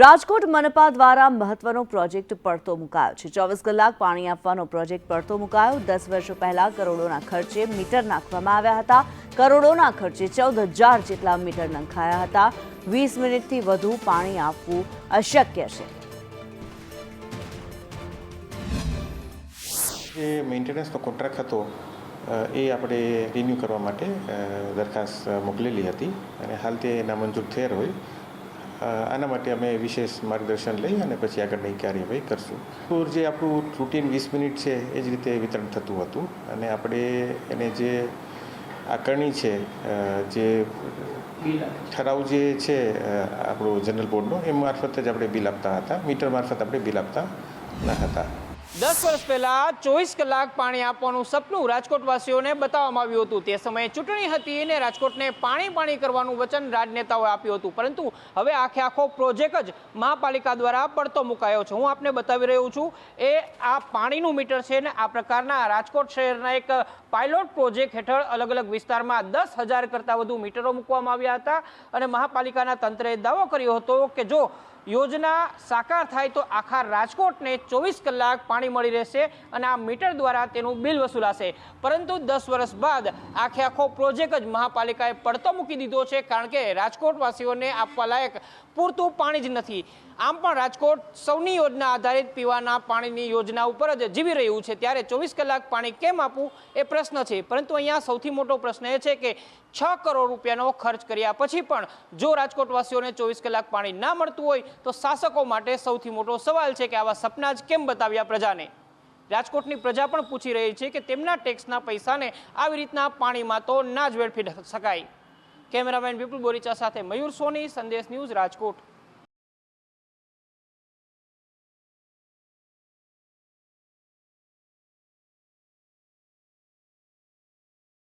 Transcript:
રાજકોટ મનપા દ્વારા મહત્વનો પ્રોજેક્ટ પડતો મુકાયો છે. ચોવીસ કલાક પાણી આપવાનો પ્રોજેક્ટ પડતો મુકાયો. દસ વર્ષ પહેલા કરોડોના ખર્ચે મીટર નાખવામાં આવ્યા હતા. કરોડોના ખર્ચે ચૌદ હજાર જેટલા મીટર નંખાયા હતા. વીસ મિનિટથી વધુ પાણી આપવું અશક્ય છે. જે મેન્ટેનન્સનો કોન્ટ્રાક્ટ હતો એ આપણે રિન્યૂ કરવા માટે દરખાસ્ત મોકલેલી હતી અને હાલ તે નામંજૂર થયેલ હોય. આના માટે અમે વિશેષ માર્ગદર્શન લઈ અને પછી આગળની કાર્યવાહી કરશું. જે આપણું રૂટીન વીસ મિનિટ છે, એ જ રીતે વિતરણ થતું હતું. અને આપણે એને જે આકારણી છે જે ઠરાવ જે છે આપણો જનરલ બોર્ડનો એ મારફત જ આપણે બિલ આપતા હતા. મીટર મારફત આપણે બિલ આપતા ન હતા. દસ વર્ષ પહેલા ચોવીસ કલાક પાણી આપવાનું સપનું રાજકોટવાસીઓને બતાવવામાં આવ્યું હતું. તે સમયે ચૂંટણી હતી અને રાજકોટને પાણી પાણી કરવાનું વચન રાજનેતાઓએ આપ્યું હતું. પરંતુ હવે આખે આખો પ્રોજેક્ટ જ મહાપાલિકા દ્વારા પડતો મુકાયો છે. હું આપને બતાવી રહ્યો છું, એ આ પાણીનું મીટર છે ને આ પ્રકારના રાજકોટ શહેરના એક પાયલોટ પ્રોજેક્ટ હેઠળ અલગ અલગ વિસ્તારમાં દસ હજાર કરતાં વધુ મીટરો મૂકવામાં આવ્યા હતા. અને મહાપાલિકાના તંત્રએ દાવો કર્યો હતો કે જો યોજના સાકાર થાય તો આખા રાજકોટને ચોવીસ કલાક પાણી મળી રહેશે અને આ મીટર દ્વારા તેનું બિલ વસૂલાશે. પરંતુ દસ વર્ષ બાદ આખે આખો પ્રોજેક્ટ જ મહાપાલિકાએ પડતો મૂકી દીધો છે કારણ કે રાજકોટવાસીઓને આપવા લાયક પૂરતું પાણી જ નથી. આમ પણ રાજકોટ સૌની યોજના આધારિત પીવાના પાણીની યોજના ઉપર જ જીવી રહ્યું છે. ત્યારે ચોવીસ કલાક પાણી કેમ આપવું એ પ્રશ્ન છે. પરંતુ અહીંયા સૌથી મોટો પ્રશ્ન એ છે કે છ કરોડ રૂપિયાનો ખર્ચ કર્યા પછી પણ જો રાજકોટવાસીઓને ચોવીસ કલાક પાણી ના મળતું હોય તો શાસકો માટે સૌથી મોટો સવાલ છે કે આવા સપના જ કેમ બતાવ્યા પ્રજાને? રાજકોટની પ્રજા પણ પૂછી રહી છે કે તેમના ટેક્સના પૈસાને આવી રીતના પાણીમાં તો ના જ વેડફી શકાય. કેમેરામેન વિપુલ બોરીચા સાથે મયુર સોની, સંદેશ ન્યૂઝ રાજકોટ.